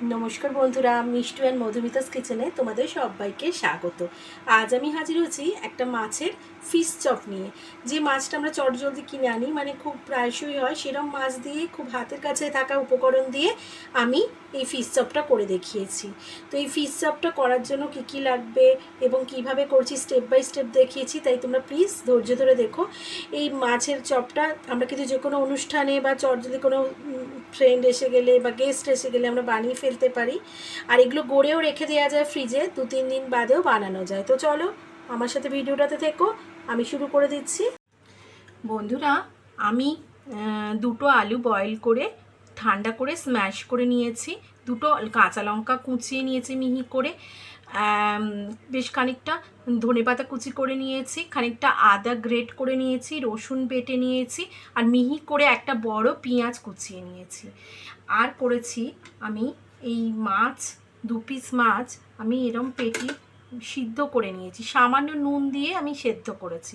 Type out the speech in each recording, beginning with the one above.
নমস্কার বন্ধুরা মিষ্টু অ্যান্ড মধুমিতাস কিচেনে তোমাদের সবাইকে স্বাগত। আজ আমি হাজির হয়েছি একটা মাছের ফিশ চপ নিয়ে। যে মাছটা আমরা চটজলদি কিনে আনি মানে খুব প্রায়শই হয় সেরকম মাছ দিয়ে, খুব হাতের কাছে থাকা উপকরণ দিয়ে আমি এই ফিশ চপটা করে দেখিয়েছি। তো এই ফিশ চপটা করার জন্য কী কী লাগবে এবং কীভাবে করছি স্টেপ বাই স্টেপ দেখিয়েছি, তাই তোমরা প্লিজ ধৈর্য ধরে দেখো। এই মাছের চপটা আমরা কিন্তু যে কোনো অনুষ্ঠানে বা চট চটজলদি কোনো ফ্রেন্ড এসে গেলে বা গেস্ট এসে গেলে আমরা বানিয়ে ফেলতে পারি। আর এগুলো গড়েও রেখে দেওয়া যায় ফ্রিজে দু তিন দিন বাদেও বানানো যায়। তো চলো, আমার সাথে ভিডিওটাতে থেকো, আমি শুরু করে দিচ্ছি। বন্ধুরা, আমি দুটো আলু বয়েল করে, ঠান্ডা করে স্ম্যাশ করে নিয়েছি। দুটো কাঁচা লঙ্কা কুচিয়ে নিয়েছি মিহি করে। বেশ খানিকটা ধনেপাতা কুচি করে নিয়েছি, খানিকটা আদা গ্রেট করে নিয়েছি, রসুন বেটে নিয়েছি, আর মিহি করে একটা বড় পেঁয়াজ কুচিয়ে নিয়েছি। আর করেছি আমি এই মাছ, দু পিস মাছ আমি এরম পেটি সিদ্ধ করে নিয়েছি। সামান্য নুন দিয়ে আমি সেদ্ধ করেছি।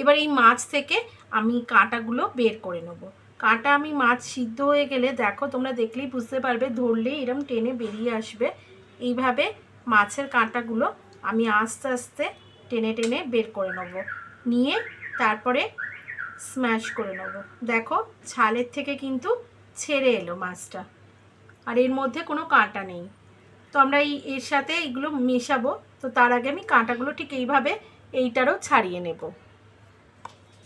এবার এই মাছ থেকে আমি কাঁটাগুলো বের করে নেব। কাঁটা আমি মাছ সিদ্ধ হয়ে গেলে, দেখো তোমরা দেখলেই বুঝতে পারবে, ধরলেই এরম টেনে বেরিয়ে আসবে। এইভাবে মাছের কাঁটাগুলো আমি আস্তে আস্তে টেনে টেনে বের করে নেব। নিয়ে তারপরে স্ম্যাশ করে নেব। দেখো, ছালের থেকে কিন্তু ছেড়ে এলো মাছটা। আর এর মধ্যে কোনো কাঁটা নেই। তো আমরা এই, এর সাথে এগুলো মেশাবো। তো তার আগে আমি কাঁটাগুলো ঠিক এইভাবে এইটারও ছাড়িয়ে নেব।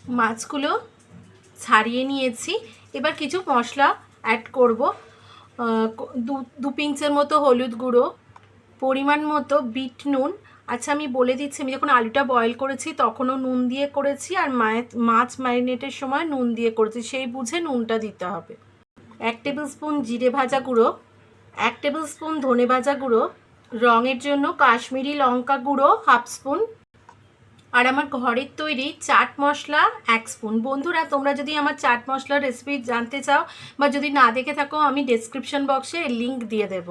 মাছগুলো ছাড়িয়ে নিয়েছি। এবার কিছু মশলা অ্যাড করব। দু দু পিঞ্চের মতো হলুদ গুঁড়ো পরিমাণ মতো বিট নুন। আচ্ছা আমি বলে দিচ্ছি, আমি যখন আলুটা বয়েল করেছি, তখনও নুন দিয়ে করেছি, আর মাছ ম্যারিনেটের সময় নুন দিয়ে করেছি। সেই বুঝে নুনটা দিতে হবে। এক টেবিল স্পুন জিরে ভাজা গুঁড়ো, এক টেবিল স্পুন ধনে ভাজা গুঁড়ো, রঙের জন্য কাশ্মীরি লঙ্কা গুঁড়ো হাফ স্পুন আর আমার ঘরের তৈরি চাট মশলা, এক স্পুন বন্ধুরা, তোমরা যদি আমার চাট মশলার রেসিপি জানতে চাও বা যদি না দেখে থাকো, আমি ডেসক্রিপশন বক্সে লিংক দিয়ে দেব।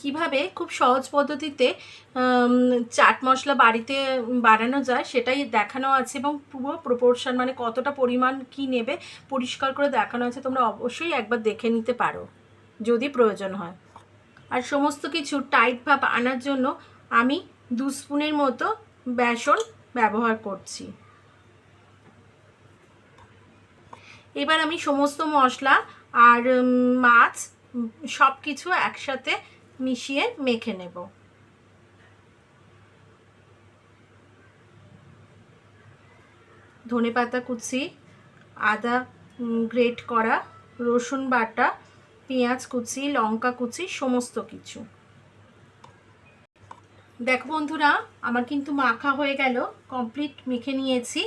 কীভাবে খুব সহজ পদ্ধতিতে চাট মশলা বাড়িতে বানানো যায় সেটাই দেখানো আছে এবং পুরো প্রপোর্শন মানে কতটা পরিমাণ কি নেবে পরিষ্কার করে দেখানো আছে, তোমরা অবশ্যই একবার দেখে নিতে পারো, যদি প্রয়োজন হয়। আর সমস্ত কিছু টাইট ভাব আনার জন্য আমি দু স্পুনের মতো বেসন ব্যবহার করছি। এবার আমি সমস্ত মশলা আর মাছ সব কিছু একসাথে মিশিয়ে মেখে নেব। ধনেপাতা কুচি, আদা গ্রেট করা, রসুন বাটা, পেঁয়াজ কুচি, লঙ্কা কুচি, সমস্ত কিছু। দেখো বন্ধুরা, আমার কিন্তু মাখা হয়ে গেল কমপ্লিট মেখে নিয়েছি।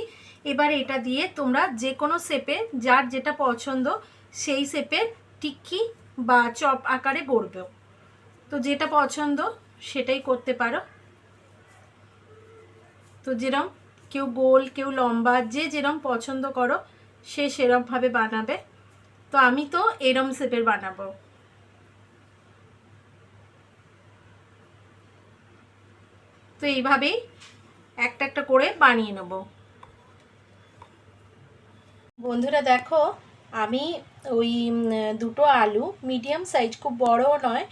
এবার এটা দিয়ে তোমরা যে কোনো শেপে যার যেটা পছন্দ, সেই শেপের টিক্কি বা চপ আকারে গড়বে তো যেটা পছন্দ সেটাই করতে পারো। তো যেরম কেউ গোল, কেউ লম্বা, যে যেরম পছন্দ করো, সে সেরমভাবে বানাবে। তো আমি তো এরম শেপের বানাবো। তো এইভাবেই একটা একটা করে বানিয়ে নেব। বন্ধুরা দেখো আমি ওই দুটো আলু মিডিয়াম সাইজ খুব বড়ও নয়,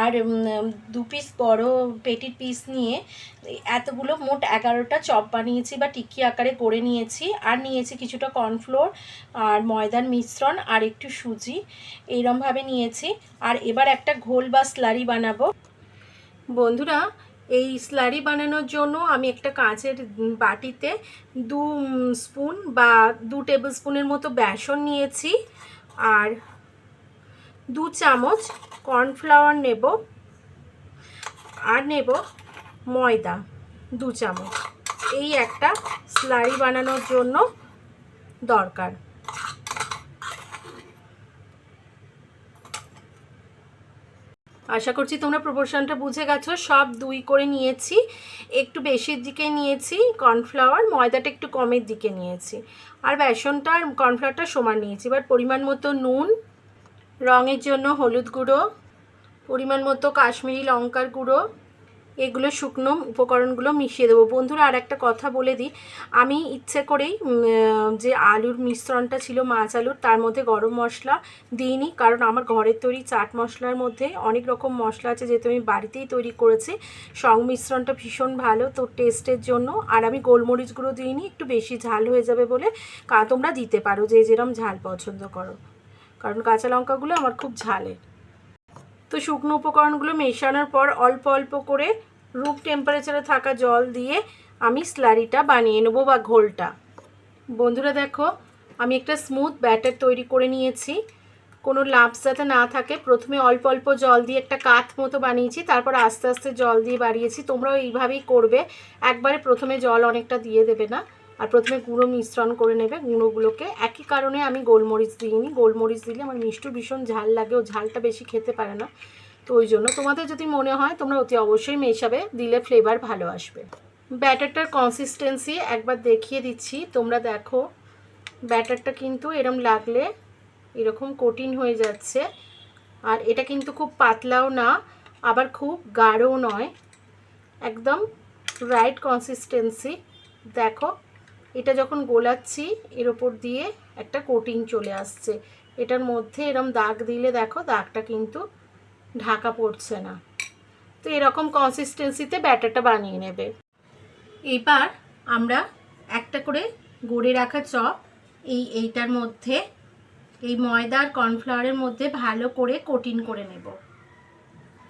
আর দু পিস বড় পেটির পিস নিয়ে এতগুলো মোট এগারোটা চপ বানিয়েছি বা টিকি আকারে করে নিয়েছি, আর নিয়েছি কিছুটা কর্নফ্লোর আর ময়দার মিশ্রণ, আর একটু সুজি, এইরমভাবে নিয়েছি, আর এবার একটা ঘোল বা স্লারি বানাবো। বন্ধুরা এই স্লারি বানানোর জন্য আমি একটা কাঁচের বাটিতে দু স্পুন বা দু টেবিল স্পুনের মতো বেসন নিয়েছি। আর দু চামচ কর্নফ্লাওয়ার নেব আর নেব ময়দা, দু চামচ। এই একটা স্লারি বানানোর জন্য দরকার। আশা করছি তোমরা প্রপোর্শনটা বুঝে গেছো। সব দুই করে নিয়েছি। একটু বেশির দিকে নিয়েছি, কর্নফ্লাওয়ার, ময়দাটা একটু কমের দিকে নিয়েছি। আর বেসনটা আর কর্নফ্লাওয়ারটা সমান নিয়েছি। এবার পরিমাণ মতো নুন, রঙের জন্য হলুদ গুঁড়ো, পরিমাণ মতো কাশ্মীরি লঙ্কার গুঁড়ো এগুলো শুকনো উপকরণগুলো মিশিয়ে দেবো। বন্ধুরা আর একটা কথা বলে দিই। আমি ইচ্ছে করেই যে আলুর মিশ্রণটা ছিল মাছ আলুর, তার মধ্যে গরম মশলা দিইনি। কারণ আমার ঘরের তৈরি চাট মশলার মধ্যে অনেক রকম মশলা আছে, যেহেতু আমি বাড়িতেই তৈরি করেছি। সংমিশ্রণটা ভীষণ ভালো, তো টেস্টের জন্য। আর আমি গোলমরিচ গুঁড়ো দিইনি, একটু বেশি ঝাল হয়ে যাবে বলে। কা, তোমরা দিতে পারো যে যেরম ঝাল পছন্দ করো। কারণ কাঁচা লঙ্কাগুলো আমার খুব ঝালের তো শুকনো উপকরণগুলো মেশানোর পর অল্প অল্প করে রুম টেম্পারেচারে থাকা জল দিয়ে আমি স্লারিটা বানিয়ে নেব বা ঘোলটা। বন্ধুরা দেখো, আমি একটা স্মুথ ব্যাটার তৈরি করে নিয়েছি। কোনো লাভস যাতে না থাকে, প্রথমে অল্প অল্প জল দিয়ে একটা কাঠ মতো বানিয়েছি, তারপর আস্তে আস্তে জল দিয়ে বাড়িয়েছি। তোমরাও এইভাবেই করবে, একবারে প্রথমে জল অনেকটা দিয়ে দেবে না, আর প্রথমে গুঁড়ো মিশ্রণ করে নেবে গুঁড়োগুলোকে। একই কারণে আমি গোলমরিচ দিইনি, গোলমরিচ দিলে আমার মিষ্টু ভীষণ ঝাল লাগে, ও ঝালটা বেশি খেতে পারে না। তো ওই জন্য তোমাদের যদি মনে হয়, তোমরা অতি অবশ্যই মেশাবে দিলে ফ্লেভার ভালো আসবে। ব্যাটারটার কনসিস্টেন্সি একবার দেখিয়ে দিচ্ছি। তোমরা দেখো, ব্যাটারটা কিন্তু এরম লাগলে এরকম কঠিন হয়ে যাচ্ছে। আর এটা কিন্তু খুব পাতলাও না, আবার খুব গাঢ়ও নয়। একদম রাইট কনসিস্টেন্সি দেখো, এটা যখন গোলাচ্ছি, এর ওপর দিয়ে একটা কোটিং চলে আসছে। এটার মধ্যে এরম দাগ দিলে দেখো, দাগটা কিন্তু ঢাকা পড়ছে না। তো এরকম কনসিস্টেন্সিতে ব্যাটারটা বানিয়ে নেবে। এবার আমরা একটা করে গড়ে রাখা চপ এই এইটার মধ্যে, এই ময়দা আর কর্নফ্লাওয়ারের মধ্যে ভালো করে কোটিং করে নেব।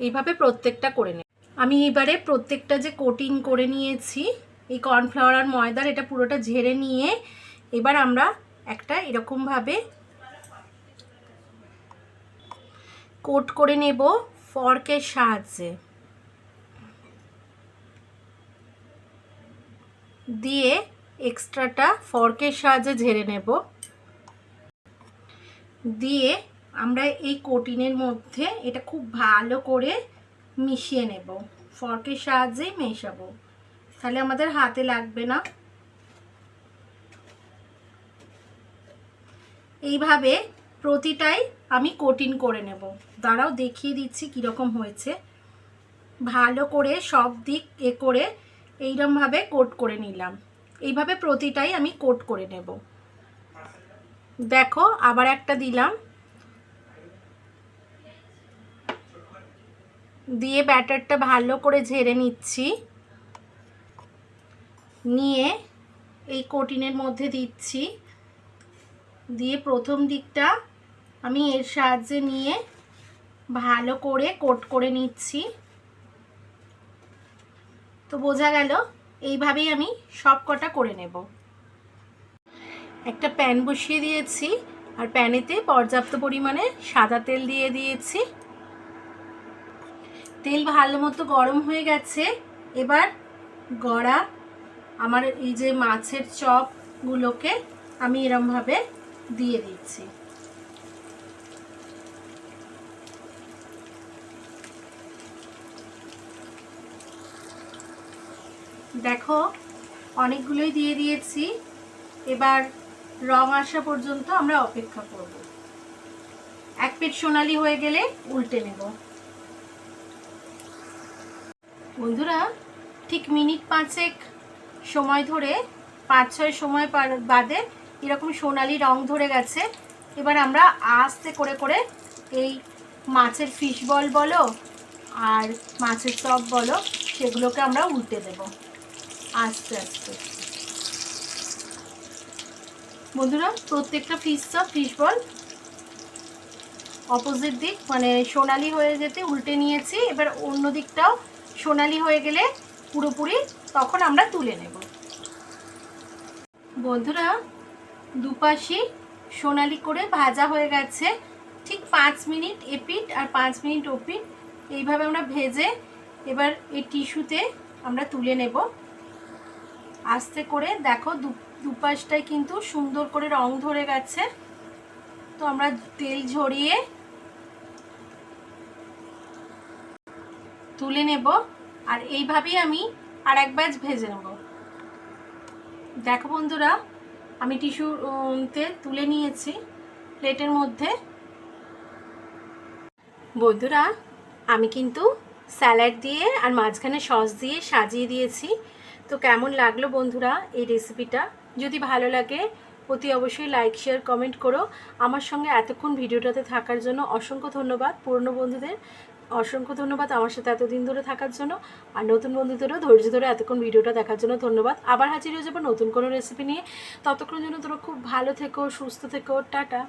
এইভাবে প্রত্যেকটা করে নেব। আমি এবারে প্রত্যেকটা যে কোটিং করে নিয়েছি, এই কর্নফ্লাওয়ার আর ময়দার, এটা পুরোটা ঝেড়ে নিয়ে এবার আমরা একটা এরকমভাবে কোট করে নেব ফর্কের সাহায্যে। দিয়ে এক্সট্রাটা ফর্কের সাহায্যে ঝেড়ে নেব। দিয়ে আমরা এই কোটিনের মধ্যে এটা খুব ভালো করে মিশিয়ে নেব। ফর্কের সাহায্যেই মেশাবো। তাহলে আমাদের হাতে লাগবে না। এইভাবে প্রতিটাই আমি কোটিন করে নেব। দাঁড়াও, দেখিয়ে দিচ্ছি কীরকম হয়েছে। ভালো করে সব দিক এ করে এইরমভাবে কোট করে নিলাম। এইভাবে প্রতিটাই আমি কোট করে নেব। দেখো, আবার একটা দিলাম। দিয়ে ব্যাটারটা ভালো করে ঝেড়ে নিচ্ছি। নিয়ে এই কোটিনের মধ্যে দিচ্ছি। দিয়ে প্রথম দিকটা আমি এর সাহায্যে নিয়ে ভালো করে কোট করে নিচ্ছি। তো বোঝা গেল, এইভাবেই আমি সব কটা করে নেব। একটা প্যান বসিয়ে দিয়েছি, আর প্যানেতে পর্যাপ্ত পরিমাণে সাদা তেল দিয়ে দিয়েছি। তেল ভালো মতো গরম হয়ে গেছে, এবার গড়া আমার এই যে মাছের চপগুলোকে আমি এরমভাবে দিয়ে দিচ্ছি। দেখো, অনেকগুলোই দিয়ে দিয়েছি। এবার রং আসা পর্যন্ত আমরা অপেক্ষা করব। এক পিঠ সোনালি হয়ে গেলে উল্টে নেব। বন্ধুরা, ঠিক মিনিট পাঁচেক সময় ধরে পাঁচ ছয় সময় বাদে এরকম সোনালি রং ধরে গেছে। এবার আমরা আস্তে করে করে এই মাছের ফিশ বল বলো আর মাছের চপ বলো, সেগুলোকে আমরা উল্টে দেব। আস্তে আস্তে। বন্ধুরা, প্রত্যেকটা fish chop fish ball opposite দিক মানে সোনালি হয়ে যেতে উল্টে নিয়েছি। এবার অন্য দিকটাও সোনালি হয়ে গেলে পুরোপুরি তখন আমরা তুলে নেব। বন্ধুরা, দুপাশি সোনালি করে ভাজা হয়ে গেছে। ঠিক পাঁচ মিনিট এপিট আর পাঁচ মিনিট ওপিট এইভাবে আমরা ভেজে এবার এই টিস্যুতে আমরা তুলে নেব। আস্তে করে দেখো দুপাশটায় কিন্তু সুন্দর করে রং ধরে গেছে। তো আমরা তেল ঝরিয়ে তুলে নেব আর এইভাবেই আমি আর এক ব্যাচ ভেজে নেব। দেখো বন্ধুরা, আমি টিস্যুতে তুলে নিয়েছি প্লেটের মধ্যে। বন্ধুরা, আমি কিন্তু স্যালাড দিয়ে আর মাঝখানে সস দিয়ে সাজিয়ে দিয়েছি। তো কেমন লাগল বন্ধুরা এই রেসিপিটা যদি ভালো লাগে, অতি অবশ্যই লাইক শেয়ার কমেন্ট করো। আমার সঙ্গে এতক্ষণ ভিডিওটাতে থাকার জন্য অসংখ্য ধন্যবাদ পুরনো বন্ধুদের। অসংখ্য ধন্যবাদ আমার সাথে এতদিন ধরে থাকার জন্য। আর নতুন বন্ধুদেরও ধৈর্য ধরে এতক্ষণ ভিডিওটা দেখার জন্য ধন্যবাদ। আবার হাজির হয়ে যাব নতুন কোনো রেসিপি নিয়ে। ততক্ষণ জন্য তোমরা খুব ভালো থেকো, সুস্থ থেকো। টাটা।